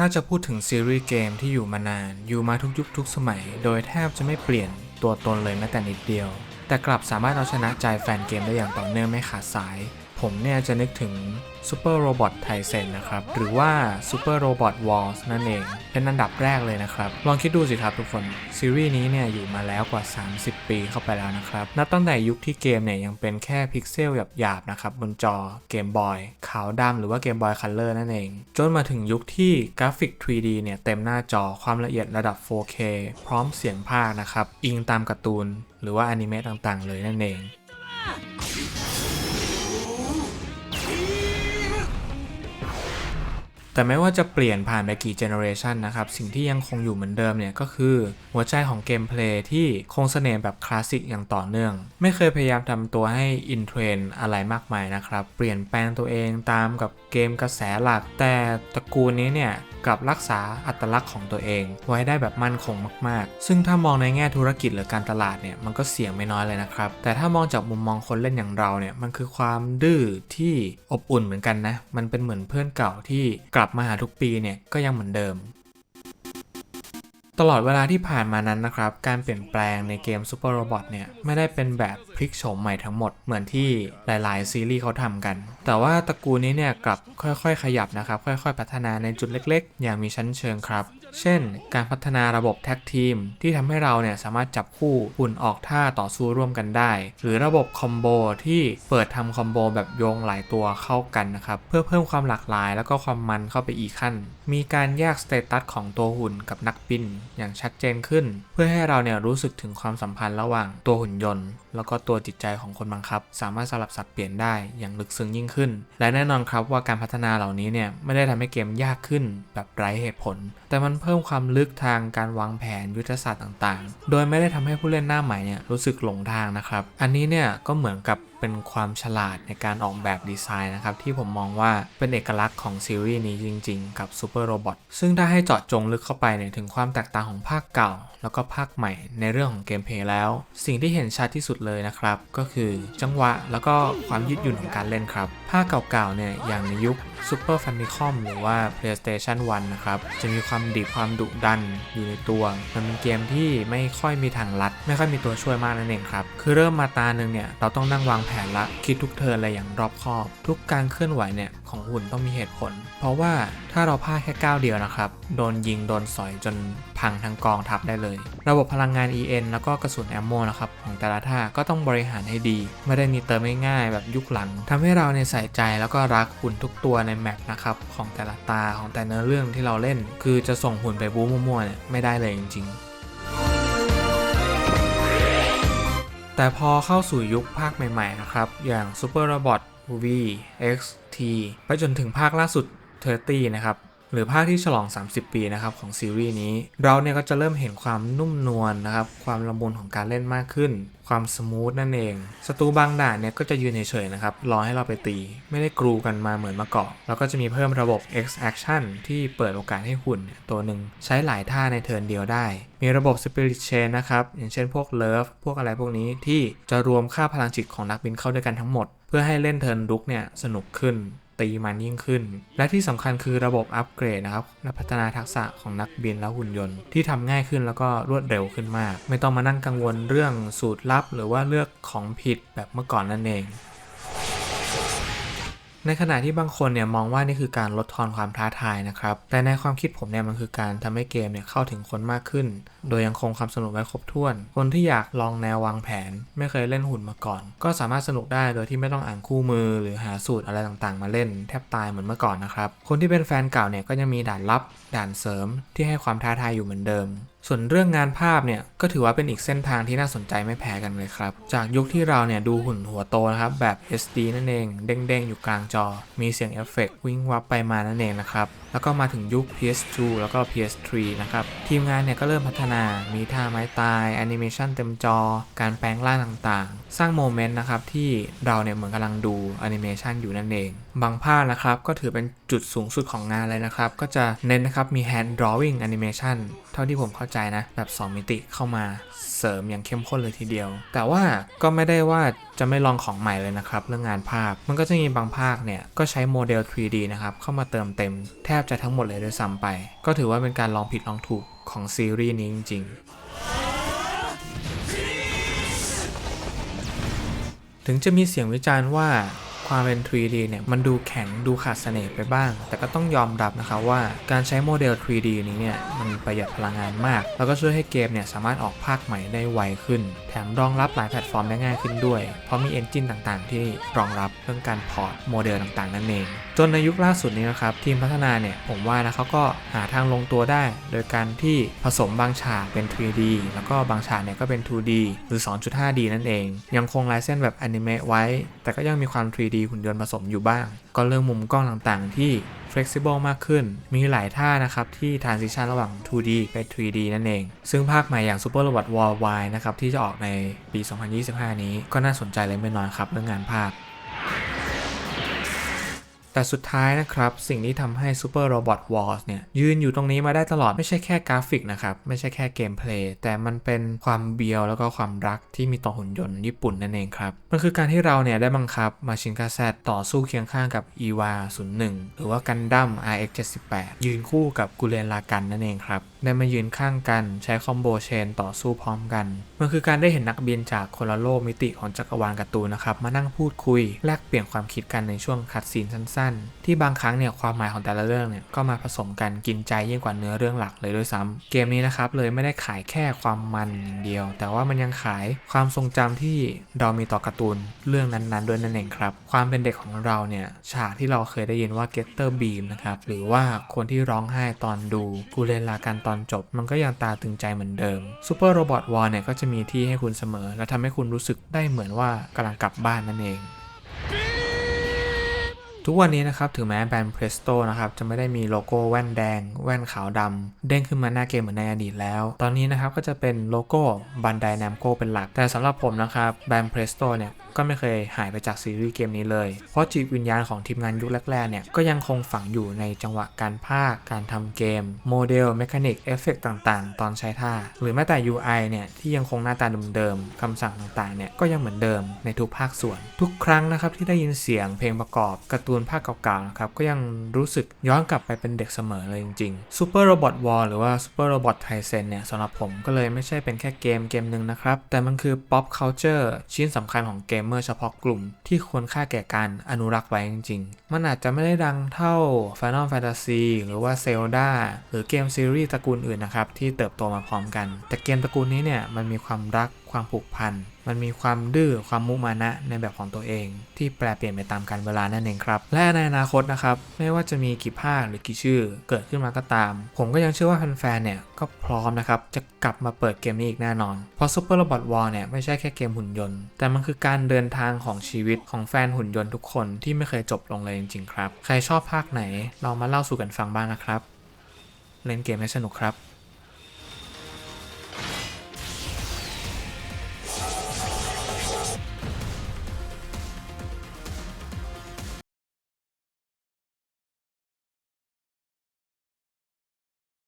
ถ้าจะพูดถึงซีรีส์เกมที่อยู่มานาน อยู่มาทุกยุคทุกสมัย โดยแทบจะไม่เปลี่ยนตัวตนเลยแม้แต่นิดเดียว แต่กลับสามารถเอาชนะใจแฟนเกมได้อย่างต่อเนื่องไม่ขาดสาย ผมเนี่ยจะนึกถึง Super Robot t y s o n นะครับ หรือว่า Super Robot Wars นั่นเอง เป็นอันดับแรกเลยนะครับ ลองคิดดูสิครับทุกคน ซีรีส์นี้เนี่ยอยู่มาแล้วกว่า 30 ปีเข้าไปแล้วนะครับ นับตั้งแต่ยุคที่เกมเนี่ยยังเป็นแค่พิกเซลหยาบๆนะครับบนจอเกมบอยขาวดำหรือว่าเกมบอยคัลเลอร์นั่นเอง จนมาถึงยุคที่กราฟิก 3D เนี่ยเต็มหน้าจอความละเอียดระดับ 4K พร้อมเสียงภาคนะครับ อิงตามการ์ตูน หรือว่าอนิเมะต่างๆ เลยนั่นเอง แต่ไม่ว่าจะเปลี่ยนผ่านไปกี่เจเนอเรชันนะครับ สิ่งที่ยังคงอยู่เหมือนเดิมเนี่ยก็คือ หัวใจของเกมเพลย์ที่คงเสน่ห์แบบคลาสสิกอย่างต่อเนื่อง ไม่เคยพยายามทำตัวให้อินเทรนอะไรมากมายนะครับ เปลี่ยนแปลงตัวเองตามกับเกมกระแสหลัก แต่ตระกูลนี้เนี่ยกลับรักษาอัตลักษณ์ของตัวเอง ไว้ได้แบบมั่นคงมาก ๆ ซึ่งถ้ามองในแง่ธุรกิจหรือการตลาดเนี่ยมันก็เสี่ยงไม่น้อยเลยนะครับ แต่ถ้ามองจากมุมมองคนเล่นอย่างเราเนี่ยมันคือความดื้อที่อบอุ่นเหมือนกันนะ มันเป็นเหมือนเพื่อนเก่าที่กลับมาหาทุกปีเนี่ยก็ยังเหมือนเดิม ตลอดเวลาที่ผ่านมานั้นนะครับ การเปลี่ยนแปลงในเกม Super Robot เนี่ยไม่ได้เป็นแบบพลิกโฉมใหม่ทั้งหมดเหมือนที่หลายๆ ซีรีส์เขาทำกัน แต่ว่าตระกูลนี้เนี่ยกลับค่อยๆ ขยับนะครับ ค่อยๆ พัฒนาในจุดเล็ก ๆ อย่างมีชั้นเชิงครับ เช่น การพัฒนาระบบแท็กทีม ที่ทำให้เราเนี่ยสามารถจับคู่หุ่นออกท่าต่อสู้ร่วมกันได้ หรือระบบคอมโบที่เปิดทำคอมโบแบบโยงหลายตัวเข้ากันนะครับเพื่อเพิ่มความหลากหลายแล้วก็ความมันเข้าไปอีกขั้น มีการแยกสเตตัสของตัวหุ่นกับนักบิน อย่างชัดเจนขึ้น เพื่อให้เราเนี่ยรู้สึกถึงความสัมพันธ์ระหว่างตัวหุ่นยนต์ แล้วก็ตัวจิตใจของคนบังคับ สามารถสลับสับเปลี่ยนได้อย่างลึกซึ้งยิ่งขึ้น และแน่นอนครับว่าการพัฒนาเหล่านี้เนี่ยไม่ได้ทำให้เกมยากขึ้นแบบไร้เหตุผล แต่มันเพิ่มความลึกทางการวางแผนยุทธศาสตร์ต่างๆ โดยไม่ได้ทำให้ผู้เล่นหน้าใหม่เนี่ยรู้สึกหลงทางนะครับ อันนี้เนี่ยก็เหมือนกับเป็นความฉลาดในการออกแบบดีไซน์นะครับ ที่ผมมองว่าเป็นเอกลักษณ์ของซีรีส์นี้จริง ๆ กับ Super Robot ซึ่งถ้าให้เจาะจงลึกเข้าไปเนี่ยถึงความแตกต่างของภาคเก่า แล้วก็ภาคใหม่ในเรื่องของเกมเพลย์แล้ว สิ่งที่เห็นชัดที่สุดเลยนะครับ ก็คือจังหวะแล้วก็ความยืดหยุ่นของการเล่นครับภาคเก่าๆเนี่ยอย่างในยุค Super Famicom หรือว่า PlayStation 1 นะครับ จะมีความดิบความดุดันอยู่ในตัว มันเป็นเกมที่ไม่ค่อยมีทางลัด ไม่ค่อยมีตัวช่วยมากนั่นเองครับ คือเริ่มมาตาหนึ่งเนี่ย เราต้องนั่งวางแผนละ คิดทุกเทิร์นอะไรอย่างรอบคอบ ทุกการเคลื่อนไหวเนี่ยของหุ่นต้องมีเหตุผล เพราะว่าถ้าเราพลาดแค่ก้าวเดียวนะครับ โดนยิงโดนสอยจนพังทั้งกองทัพได้เลย ระบบพลังงาน EN แล้วก็กระสุนแอมโมนะครับของแต่ละท่าก็ต้องบริหารให้ดี ไม่ได้มีเติมง่ายๆแบบยุคหลังทำให้เราเนี่ยใส่ใจแล้วก็รักหุ่นทุกตัวในแมปนะครับของแต่ละตาของแต่เนื้อเรื่องที่เราเล่น คือจะส่งหุ่นไปบู๊มั่วๆเนี่ยไม่ได้เลยจริง ๆแต่พอเข้าสู่ยุคภาคใหม่ ๆ นะครับ อย่าง Super Robot V X ไปจนถึงภาคล่าสุด30นะครับหรือภาคที่ฉลอง 30 ปีนะครับของซีรีส์นี้ เราเนี่ยก็จะเริ่มเห็นความนุ่มนวลนะครับ ความละมุนของการเล่นมากขึ้น ความสมูทนั่นเอง ศัตรูบางด่านเนี่ยก็จะยืนเฉยๆนะครับ รอให้เราไปตี ไม่ได้กรูกันมาเหมือนเมื่อก่อนแล้วก็จะมีเพิ่มระบบ X Action ที่เปิดโอกาสให้หุ่นตัวหนึ่งใช้หลายท่าในเทิร์นเดียวได้ มีระบบ Spirit Chain นะครับ อย่างเช่นพวก Love พวกอะไรพวกนี้ที่จะรวมค่าพลังจิตของนักบินเข้าด้วยกันทั้งหมด เพื่อให้เล่นเทิร์นรุกเนี่ยสนุกขึ้นตีมันยิ่งขึ้น และที่สำคัญคือระบบอัปเกรดนะครับและพัฒนาทักษะของนักบินและหุ่นยนต์ ที่ทำง่ายขึ้นแล้วก็รวดเร็วขึ้นมาก ไม่ต้องมานั่งกังวลเรื่องสูตรลับ หรือว่าเลือกของผิดแบบเมื่อก่อนนั่นเอง ในขณะที่บางคนเนี่ยมองว่านี่คือการลดทอนความท้าทายนะครับ แต่ในความคิดผมเนี่ยมันคือการทำให้เกมเนี่ยเข้าถึงคนมากขึ้น โดยยังคงความสนุกไว้ครบถ้วน คนที่อยากลองแนววางแผน ไม่เคยเล่นหุ่นมาก่อน ก็สามารถสนุกได้โดยที่ไม่ต้องอ่านคู่มือ หรือหาสูตรอะไรต่างๆ มาเล่นแทบตายเหมือนเมื่อก่อนนะครับ คนที่เป็นแฟนเก่าเนี่ยก็ยังมีด่านลับ ด่านเสริม ที่ให้ความท้าทายอยู่เหมือนเดิมส่วนเรื่องงานภาพเนี่ยก็ถือว่าเป็นอีกเส้นทางที่น่าสนใจไม่แพ้กันเลยครับ จากยุคที่เราเนี่ยดูหุ่นหัวโตนะครับแบบ SD นั่นเอง เด้งๆ อยู่กลางจอ มีเสียงเอฟเฟกต์วิ่งวับไปมานั่นเองนะครับ แล้วก็มาถึงยุค PS2 แล้วก็ PS3 นะครับ ทีมงานเนี่ยก็เริ่มพัฒนา มีท่าไม้ตายแอนิเมชันเต็มจอ การแปลงร่างต่างๆ สร้างโมเมนต์นะครับที่เราเนี่ยเหมือนกำลังดูแอนิเมชันอยู่นั่นเอง บางภาคนะครับก็ถือเป็นจุดสูงสุดของงานเลยนะครับก็จะเน้นนะครับมี hand drawing animation เท่าที่ผมเข้าใจนะ แบบ 2 มิติเข้ามาเสริมอย่างเข้มข้นเลยทีเดียว แต่ว่าก็ไม่ได้ว่าจะไม่ลองของใหม่เลยนะครับ เรื่องงานภาพ มันก็จะมีบางภาคเนี่ย ก็ใช้โมเดล 3D นะครับ เข้ามาเติมเต็ม แทบจะทั้งหมดเลยด้วยซ้ำไป ก็ถือว่าเป็นการลองผิดลองถูกของซีรีส์นี้จริงๆถึงจะมีเสียงวิจารณ์ว่า ความเป็น 3D เนี่ยมันดูแข็งดูขาดเสน่ห์ไปบ้าง แต่ก็ต้องยอมรับนะครับว่าการใช้โมเดล 3D นี้เนี่ยมันประหยัดพลังงานมาก แล้วก็ช่วยให้เกมเนี่ยสามารถออกภาคใหม่ได้ไวขึ้น แถมรองรับหลายแพลตฟอร์มได้ง่ายขึ้นด้วย เพราะมีเอนจินต่างๆ ที่รองรับเรื่องการพอร์ตโมเดลต่างๆ นั่นเอง จนในยุคล่าสุดนี้นะครับทีมพัฒนาเนี่ยผมว่านะเขาก็หาทางลงตัวได้ โดยการที่ผสมบางฉากเป็น 3D แล้วก็บางฉากเนี่ยก็เป็น 2D หรือ 2.5D นั่นเอง ยังคงลายเส้นแบบอนิเมะไว้ แต่ก็ยังมีความ 3D หุ่นยนต์ผสมอยู่บ้าง ก็เรื่องมุมกล้องต่างๆ ที่ flexible มากขึ้น มีหลายท่านะครับ ที่ transition ระหว่าง 2D ไป 3D นั่นเอง ซึ่งภาคใหม่อย่าง Super Robot Worldwide นะครับ ที่จะออกในปี 2025 นี้ก็น่าสนใจเลยไม่น้อยครับเรื่องงานภาค แต่สุดท้ายนะครับ สิ่งที่ทำให้ Super Robot Wars เนี่ย ยืนอยู่ตรงนี้มาได้ตลอดไม่ใช่แค่กราฟิกนะครับ ไม่ใช่แค่เกมเพลย์แต่มันเป็นความเบียวแล้วก็ความรักที่มีต่อหุ่นยนต์ญี่ปุ่นนั่นเองครับ มันคือการที่เราเนี่ยได้บังคับมาชินกาแซต่อสู้เคียงข้างกับ EVA 01 หรือว่ากันดั้ม RX 78ยืนคู่กับกุเรนลากันนั่นเองครับได้มายืนข้างกันใช้คอมโบเชนต่อสู้พร้อมกัน มันคือการได้เห็นนักบินจากคนละโลกมิติของจักรวาลการ์ตูนนะครับ มานั่งพูดคุย แลกเปลี่ยนความคิดกันในช่วงคัดซีนสั้นๆ ที่บางครั้งเนี่ยความหมายของแต่ละเรื่องเนี่ยก็มาผสมกันกินใจยิ่งกว่าเนื้อเรื่องหลักเลยด้วยซ้ำเกมนี้นะครับเลยไม่ได้ขายแค่ความมันอย่างเดียว แต่ว่ามันยังขายความทรงจำที่เรามีต่อการ์ตูนเรื่องนั้นๆด้วยนั่นเองครับ ความเป็นเด็กของเราเนี่ยฉากที่เราเคยได้ยินว่า Getter Beam นะครับหรือว่าคนที่ร้องไห้ตอนดูกูเรนลากันตอนจบ มันก็ยังตาตึงใจเหมือนเดิม Super Robot War เนี่ยก็จะมีที่ให้คุณเสมอ และทำให้คุณรู้สึกได้เหมือนว่ากำลังกลับบ้านนั่นเอง ทุกวันนี้นะครับถึงแม้แบรนด์ Presto นะครับจะไม่ได้มีโลโก้แว่นแดง แว่นขาวดำเด้งขึ้นมาหน้าเกมเหมือนในอดีตแล้ว ตอนนี้นะครับก็จะเป็นโลโก้บันไดนมโกเป็นหลัก แต่สำหรับผมนะครับแบรนด์ Presto เนี่ยก็ไม่เคยหายไปจากซีรีส์เกมนี้เลย เพราะจิตวิญญาณของทีมงานยุคแรกๆเนี่ยก็ยังคงฝังอยู่ในจังหวะการพากการทำเกม โมเดลเมคานิกเอฟเฟกต่างๆ ตอนใช้ท่า หรือแม้แต่ UI เนี่ยที่ยังคงหน้าตาเดิมๆคำสั่งต่างๆเนี่ยก็ยังเหมือนเดิมในทุกภาคส่วน ทุกครั้งนะครับที่ได้ยินเสียงเพลงประกอบการ์ตูนภาคเก่าๆนะครับก็ยังรู้สึกย้อนกลับไปเป็นเด็กเสมอเลยจริงๆ Super Robot War หรือว่า Super Robot Tyson เนี่ยสำหรับผมก็เลยไม่ใช่เป็นแค่เกมเกมหนึ่งนะครับ แต่มันคือ pop culture ชิ้นสำคัญของเกมเมอร์เฉพาะกลุ่ม ที่ควรค่าแก่การอนุรักษ์ไว้จริงๆ มันอาจจะไม่ได้ดังเท่า Final Fantasy หรือว่า Zelda หรือเกมซีรีส์ตระกูลอื่นนะครับที่เติบโตมาพร้อมกัน แต่เกมตระกูลนี้เนี่ยมันมีความรักความผูกพัน มันมีความดื้อความมุมานะในแบบของตัวเอง ที่แปลเปลี่ยนไปตามกาลเวลานั่นเองครับ และในอนาคตนะครับ ไม่ว่าจะมีกี่ภาคหรือกี่ชื่อเกิดขึ้นมาก็ตาม ผมก็ยังเชื่อว่าแฟนๆเนี่ยก็พร้อมนะครับ จะกลับมาเปิดเกมนี้อีกแน่นอน เพราะ Super Robot War เนี่ยไม่ใช่แค่เกมหุ่นยนต์ แต่มันคือการเดินทางของชีวิตของแฟนหุ่นยนต์ทุกคนที่ไม่เคยจบลงเลยจริงๆครับ ใครชอบภาคไหนลองมาเล่าสู่กันฟังบ้างนะครับ เล่นเกมให้สนุกครับ